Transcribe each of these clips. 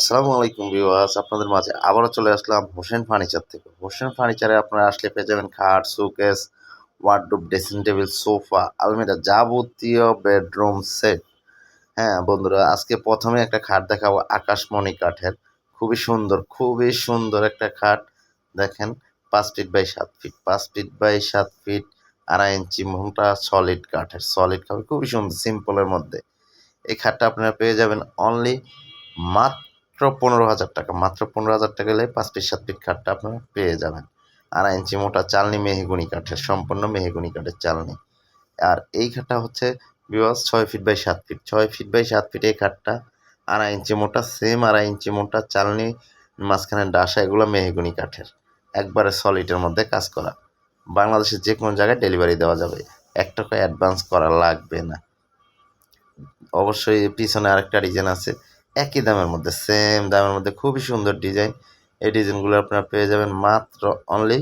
আসসালামু আলাইকুম ভিউয়ার্স, আপনাদের মাঝে আবারও চলে আসলাম হোসেন ফার্নিচার থেকে। হোসেন ফার্নিচারে আপনারা আসলে পেয়ে যাবেন খাট, showcase wardrobe dressing table sofa আলমিরা যাবতীয় বেডরুম সেট হ্যাঁ বন্ধুরা, আজকে প্রথমে একটা খাট দেখাবো আকাশমণি কাঠের। খুবই সুন্দর খুবই সুন্দর একটা খাট। দেখেন, পাঁচ ফিট বাই সাত ফিট পাঁচ ফিট বাই সাত ফিট আড়াই ইঞ্চি মোটা সলিড কাঠের সলিড কাঠ খুবই সুন্দর সিম্পলের মধ্যে। এই খাটটা আপনারা পেয়ে যাবেন অনলি মাত্র পনেরো হাজার টাকা। মাত্র পনেরো হাজার টাকা হলে পাঁচ ফিট সাত ফিট খাটটা আপনারা পেয়ে যাবেন। আড়াই ইঞ্চি মোটা চালনি মেহগুনি কাঠের, সম্পূর্ণ মেহগুনি কাঠের চালনি। আর এই খাটটা হচ্ছে বিবাস ছয় ফিট বাই সাত ফিট ছয় ফিট বাই সাত ফিট এই খাটটা আড়াই ইঞ্চি মোটা সেম আড়াই ইঞ্চি মোটা চালনি, মাঝখানে ডাসা, এগুলো মেহগুনি কাঠের। একবারে সলিডের মধ্যে কাজ করা। বাংলাদেশের যে কোনো জায়গায় ডেলিভারি দেওয়া যাবে। এক টাকা অ্যাডভান্স করা লাগবে না। অবশ্যই পিছনে আরেকটা ডিজাইন আছে। একই দামের মধ্যে সেম দামের মধ্যে খুবই সুন্দর ডিজাইন এই ডিজাইনগুলো আপনারা পেয়ে যাবেন মাত্র অনলি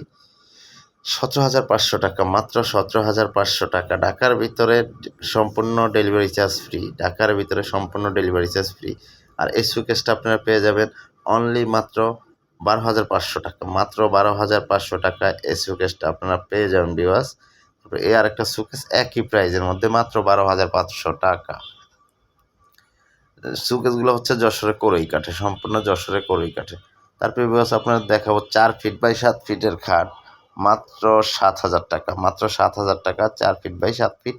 সতেরো হাজার পাঁচশো টাকা, মাত্র সতেরো হাজার পাঁচশো টাকা। ঢাকার ভিতরে সম্পূর্ণ ডেলিভারি চার্জ ফ্রি ঢাকার ভিতরে সম্পূর্ণ ডেলিভারি চার্জ ফ্রি আর এই সুকেসটা আপনারা পেয়ে যাবেন অনলি মাত্র বারো হাজার পাঁচশো টাকা, মাত্র বারো হাজার পাঁচশো টাকা এই সুকেসটা আপনারা পেয়ে যাবেন বিবাস তারপরে এই আরেকটা সুকেস একই প্রাইজের মধ্যে, মাত্র বারো হাজার পাঁচশো টাকা। সুকেসগুলো হচ্ছে যশোরে করই কাঠে সম্পূর্ণ যশোরে করই কাঠে তারপরে বিবাস আপনার দেখাবো চার ফিট বাই সাত ফিটের খাট, মাত্র সাত হাজার টাকা, মাত্র সাত হাজার টাকা, চার ফিট বাই সাত ফিট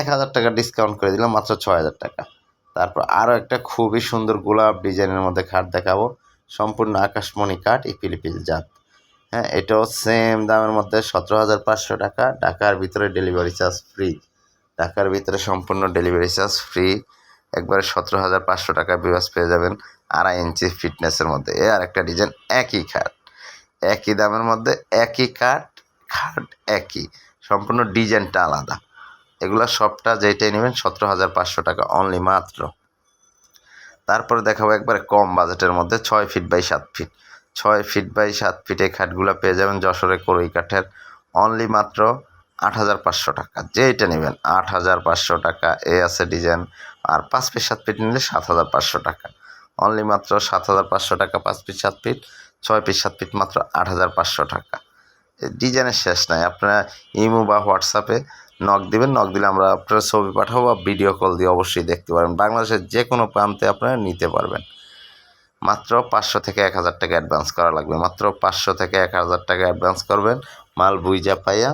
এক হাজার টাকা ডিসকাউন্ট করে দিলাম, মাত্র ছয় হাজার টাকা। তারপর আরও একটা খুবই সুন্দর গোলাপ ডিজাইনের মধ্যে খাট দেখাবো, সম্পূর্ণ আকাশমণি কাঠ ইপিলিপিল জাত। হ্যাঁ এটাও সেম দামের মধ্যে সতেরো হাজার পাঁচশো টাকা, ঢাকার ভিতরে ডেলিভারি চার্জ ফ্রি ঢাকার ভিতরে সম্পূর্ণ ডেলিভারি চার্জ ফ্রি একবারে সতেরো হাজার পাঁচশো টাকা বিবাস পেয়ে যাবেন আড়াই ইঞ্চি ফিটনেসের মধ্যে। এ আর একটা ডিজাইন একই খাট। একই দামের মধ্যে, একই কাঠ খাট একই। সম্পূর্ণ ডিজাইনটা আলাদা। এগুলো সবটা যেটাই নেবেন, সতেরো হাজার পাঁচশো টাকা অনলি মাত্র। তারপরে দেখাবো একবারে কম বাজেটের মধ্যে, ছয় ফিট বাই সাত ফিট ছয় ফিট বাই সাত ফিট এই খাটগুলো পেয়ে যাবেন যশোরে করই কাঠের। অনলি মাত্র আট হাজার পাঁচশো টাকা। যেইটা নেবেন, আট হাজার পাঁচশো টাকা। এ আছে ডিজাইন আর পাঁচ পিস, সাত পিট নিলে সাত হাজার পাঁচশো টাকা। অনলি মাত্র সাত হাজার পাঁচশো টাকা, পাঁচ পিস, সাত ফিট ছয় পিস, সাত পিট মাত্র আট হাজার পাঁচশো টাকা। ডিজাইনের শেষ নাই। আপনারা ইমো বা হোয়াটসঅ্যাপে নক দিবেন নক দিলে আমরা আপনার ছবি পাঠাবো বা ভিডিও কল দিয়ে অবশ্যই দেখতে পারবেন। বাংলাদেশের যে কোনো প্রান্তে আপনারা নিতে পারবেন। মাত্র পাঁচশো থেকে এক হাজার টাকা অ্যাডভান্স করা লাগবে। মাত্র পাঁচশো থেকে এক হাজার টাকা অ্যাডভান্স করবেন, মাল বুইজা পাইয়া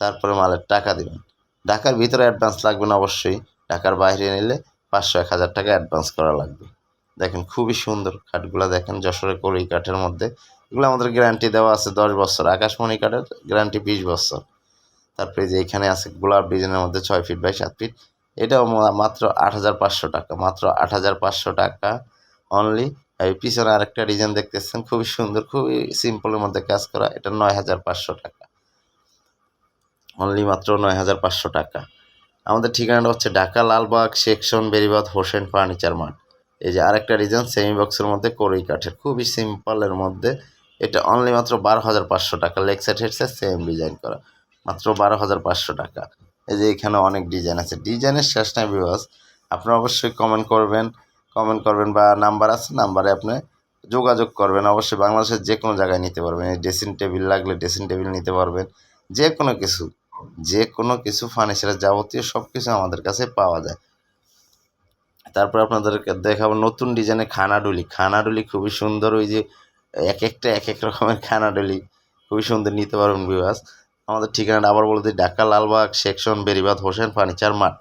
তারপরে মালের টাকা দেবেন। ঢাকার ভিতরে অ্যাডভান্স লাগবে না অবশ্যই। ঢাকার বাইরে নিলে পাঁচশো, এক হাজার টাকা অ্যাডভান্স করা লাগবে। দেখেন খুবই সুন্দর খাটগুলো দেখেন যশোরের কড়ি কাঠের মধ্যে। এগুলো আমাদের গ্যারান্টি দেওয়া আছে দশ বছর, আকাশমণি কাঠের গ্যারান্টি বিশ বছর। তারপরে যে এখানে আছে গোলাপ ডিজাইনের মধ্যে ছয় ফিট বাই সাত ফিট এটাও মাত্র আট হাজার পাঁচশো টাকা, মাত্র আট হাজার পাঁচশো টাকা অনলি এই পিছনে আরেকটা ডিজাইন দেখতেছেন, খুবই সুন্দর, খুবই সিম্পলের মধ্যে কাজ করা। এটা নয় হাজার পাঁচশো টাকা। অনলি মাত্র নয় হাজার পাঁচশো টাকা। আমাদের ঠিকানাটা হচ্ছে Dhaka, Lalbagh, section Beribadh Hossain furniture mart. এই যে আরেকটা ডিজাইন সেমি বক্সের মধ্যে করই কাঠের, খুবই সিম্পলের মধ্যে। এটা অনলি মাত্র বারো হাজার পাঁচশো টাকা। Leg side head side same design করা, মাত্র বারো হাজার পাঁচশো টাকা। এই যে এখানে অনেক ডিজাইন আছে। ডিজাইনের শেষ নাই বিবাস আপনারা অবশ্যই কমেন্ট করবেন। কমেন্ট করবেন বা নাম্বার আছে নাম্বারে আপনি যোগাযোগ করবেন। অবশ্যই বাংলাদেশের যে কোনো জায়গায় নিতে পারবেন। এই ড্রেসিং টেবিল লাগলে ড্রেসিং টেবিল নিতে পারবেন। যে কোনো কিছু। যে কোনো কিছু ফার্নিচারের যাবতীয় সব কিছু আমাদের কাছে পাওয়া যায়। তারপর আপনাদেরকে দেখাবো নতুন ডিজাইনের খানাডুলি। খানাডুলি খুবই সুন্দর, ওই যে এক একটা, এক এক রকমের খানাডুলি। খুবই সুন্দর নিতে পারবেন বিভাস আমাদের ঠিকানাটা আবার বলতে Dhaka Lalbagh section Beribadh Hossain furniture mart